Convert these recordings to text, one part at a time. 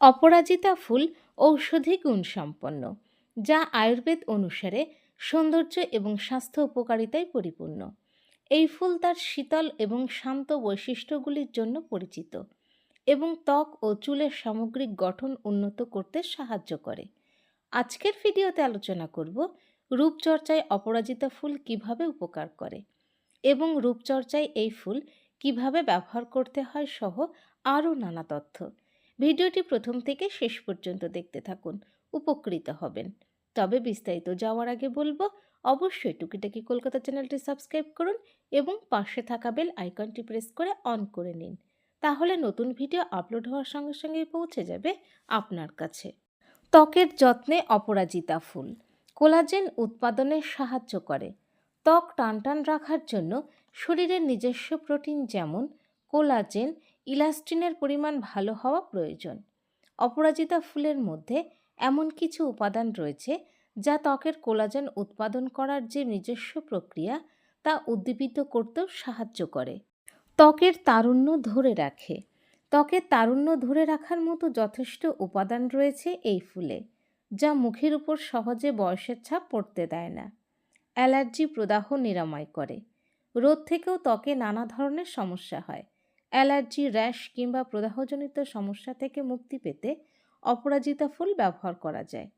অপরাজিতা ফুল ঔষধি গুণসম্পন্ন যা আয়ুর্বেদ অনুসারে সৌন্দর্য এবং স্বাস্থ্য উপকারিতায় পরিপূর্ণ। এই ফুল তার শীতল এবং শান্ত বৈশিষ্ট্যগুলির জন্য পরিচিত এবং ত্বক ও চুলের সামগ্রিক গঠন উন্নত করতে সাহায্য করে। আজকের ভিডিওতে আলোচনা করব রূপচর্চায় অপরাজিতা ফুল কীভাবে উপকার করে এবং রূপচর্চায় এই ফুল কীভাবে ব্যবহার করতে হয় সহ আরও নানা তথ্য। ভিডিওটি প্রথম থেকে শেষ পর্যন্ত দেখতে থাকুন, উপকৃত হবেন। তবে বিস্তারিত যাওয়ার আগে বলব, অবশ্যই টুকিটাকি কলকাতা চ্যানেলটি সাবস্ক্রাইব করুন এবং পাশে থাকা বেল আইকনটি প্রেস করে অন করে নিন। তাহলে নতুন ভিডিও আপলোড হওয়ার সঙ্গে সঙ্গেই পৌঁছে যাবে আপনার কাছে। ত্বকের যত্নে অপরাজিতা ফুল। কোলাজেন উৎপাদনে সাহায্য করে। ত্বক টানটান রাখার জন্য শরীরের নিজস্ব প্রোটিন যেমন কোলাজেন, ইলাস্টিনের পরিমাণ ভালো হওয়া প্রয়োজন। অপরাজিতা ফুলের মধ্যে এমন কিছু উপাদান রয়েছে যা ত্বকের কোলাজেন উৎপাদন করার যে নিজস্ব প্রক্রিয়া তা উদ্দীপিত করতেও সাহায্য করে। ত্বকের তারুণ্য ধরে রাখে। ত্বকের তারুণ্য ধরে রাখার মতো যথেষ্ট উপাদান রয়েছে এই ফুলে, যা মুখের উপর সহজে বয়সের ছাপ পড়তে দেয় না। অ্যালার্জি প্রদাহ নিরাময় করে। রোদ থেকেও ত্বকে নানা ধরনের সমস্যা হয়। অ্যালার্জি, র্যাশ কিংবা প্রদাহজনিত সমস্যা থেকে মুক্তি পেতে অপরাজিতা ফুল ব্যবহার করা যায়।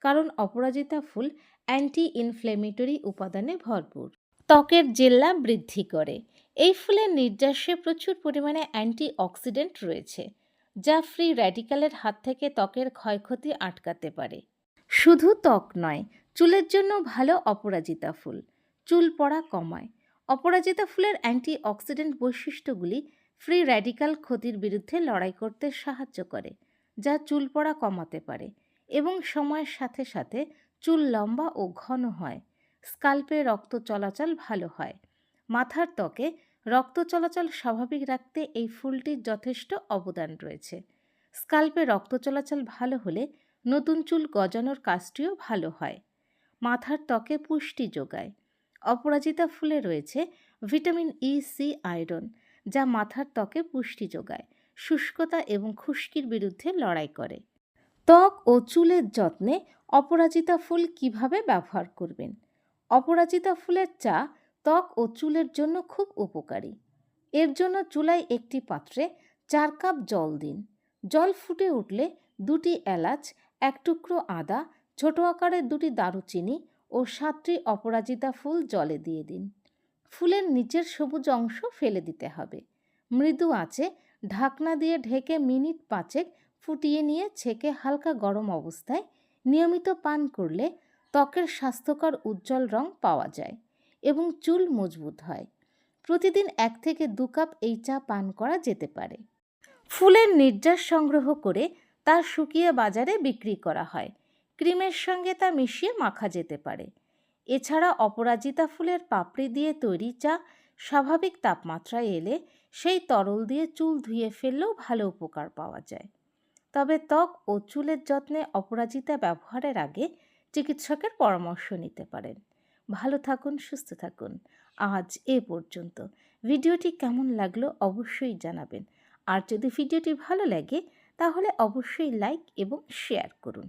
কারণ অপরাজিতা ফুল অ্যান্টি ইনফ্লেমেটরি উপাদানে ভরপুর। ত্বকের জেল্লা বৃদ্ধি করে। এই ফুলের নির্যাসে প্রচুর পরিমাণে অ্যান্টি অক্সিডেন্ট রয়েছে, যা ফ্রি র্যাডিক্যালের হাত থেকে ত্বকের ক্ষয়ক্ষতি আটকাতে পারে। শুধু ত্বক নয়, চুলের জন্য ভালো অপরাজিতা ফুল। চুল পড়া কমায়। অপরাজিতা ফুলের অ্যান্টি অক্সিডেন্ট বৈশিষ্ট্যগুলি ফ্রি র্যাডিক্যাল ক্ষতির বিরুদ্ধে লড়াই করতে সাহায্য করে, যা চুল পড়া কমাতে পারে এবং সময়ের সাথে সাথে চুল লম্বা ও ঘন হয়। স্কাল্পে রক্ত চলাচল ভালো হয়। মাথার ত্বকে রক্ত চলাচল স্বাভাবিক রাখতে এই ফুলটির যথেষ্ট অবদান রয়েছে। স্কাল্পে রক্ত চলাচল ভালো হলে নতুন চুল গজানোর কাজটিও ভালো হয়। মাথার ত্বকে পুষ্টি যোগায়। অপরাজিতা ফুলে রয়েছে ভিটামিন ই, সি, আয়রন, যা মাথার ত্বকে পুষ্টি যোগায়, শুষ্কতা এবং খুশকির বিরুদ্ধে লড়াই করে। ত্বক ও চুলের যত্নে অপরাজিতা ফুল কীভাবে ব্যবহার করবেন? অপরাজিতা ফুলের চা ত্বক ও চুলের জন্য খুব উপকারী। এর জন্য চুলায় একটি পাত্রে চার কাপ জল দিন। জল ফুটে উঠলে দুটি এলাচ, এক টুকরো আদা, ছোট আকারের দুটি দারুচিনি ও সাতটি অপরাজিতা ফুল জলে দিয়ে দিন। ফুলের নিচের সবুজ অংশ ফেলে দিতে হবে। মৃদু আঁচে ঢাকনা দিয়ে ঢেকে মিনিট পাঁচেক ফুটিয়ে নিয়ে ছেঁকে হালকা গরম অবস্থায় নিয়মিত পান করলে ত্বকের স্বাস্থ্যকর উজ্জ্বল রং পাওয়া যায় এবং চুল মজবুত হয়। প্রতিদিন এক থেকে দু কাপ এই চা পান করা যেতে পারে। ফুলের নির্যাস সংগ্রহ করে তা শুকিয়ে বাজারে বিক্রি করা হয়। ক্রিমের সঙ্গে তা মিশিয়ে মাখা যেতে পারে। এছাড়া অপরাজিতা ফুলের পাপড়ি দিয়ে তৈরি চা স্বাভাবিক তাপমাত্রায় এলে সেই তরল দিয়ে চুল ধুয়ে ফেললেও ভালো উপকার পাওয়া যায়। তবে ত্বক ও চুলের যত্নে অপরাজিতা ব্যবহারের আগে চিকিৎসকের পরামর্শ নিতে পারেন। ভালো থাকুন, সুস্থ থাকুন। আজ এ পর্যন্ত। ভিডিওটি কেমন লাগল অবশ্যই জানাবেন। আর যদি ভিডিওটি ভালো লাগে, তাহলে অবশ্যই লাইক এবং শেয়ার করুন।